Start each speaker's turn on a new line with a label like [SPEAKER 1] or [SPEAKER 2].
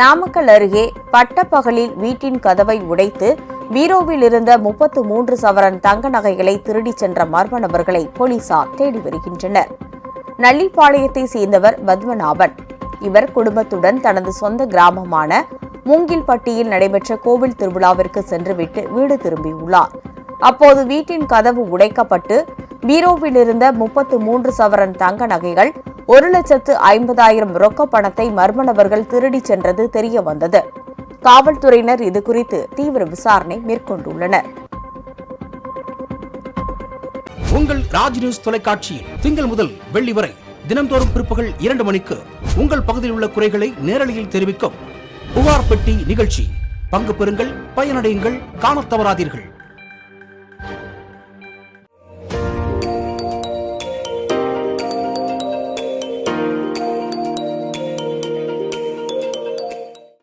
[SPEAKER 1] நாமக்கல் அருகே பட்டப்பகலில் வீட்டின் கதவை உடைத்து பீரோவில் இருந்த முப்பத்து மூன்று சவரன் தங்க நகைகளை திருடிச் சென்ற மர்ம நபர்களை போலீசார் தேடி வருகின்றனர். நள்ளிப்பாளையத்தை சேர்ந்தவர் பத்மநாபன். இவர் குடும்பத்துடன் தனது சொந்த கிராமமான மூங்கில்பட்டியில் நடைபெற்ற கோவில் திருவிழாவிற்கு சென்றுவிட்டு வீடு திரும்பியுள்ளார். அப்போது வீட்டின் கதவு உடைக்கப்பட்டு பீரோவில் இருந்த முப்பத்து மூன்று சவரன் தங்க நகைகள் ஒரு லட்சத்து ஐம்பதாயிரம் ரொக்க பணத்தை மர்ம நபர்கள் திருடிச் சென்றது தெரிய வந்தது காவல்துறையினர் இதுகுறித்து தீவிர விசாரணை மேற்கொண்டுள்ளனர்.
[SPEAKER 2] உங்கள் ராஜ் நியூஸ் தொலைக்காட்சியில் திங்கள் முதல் வெள்ளி வரை தினந்தோறும் பிற்பகல் இரண்டு மணிக்கு உங்கள் பகுதியில் உள்ள குறைகளை நேரலையில் தெரிவிக்கும் புகார் பெட்டி நிகழ்ச்சி. பங்கு பெறுங்கள் பயனடையுங்கள் காணத் தவறாதீர்கள்.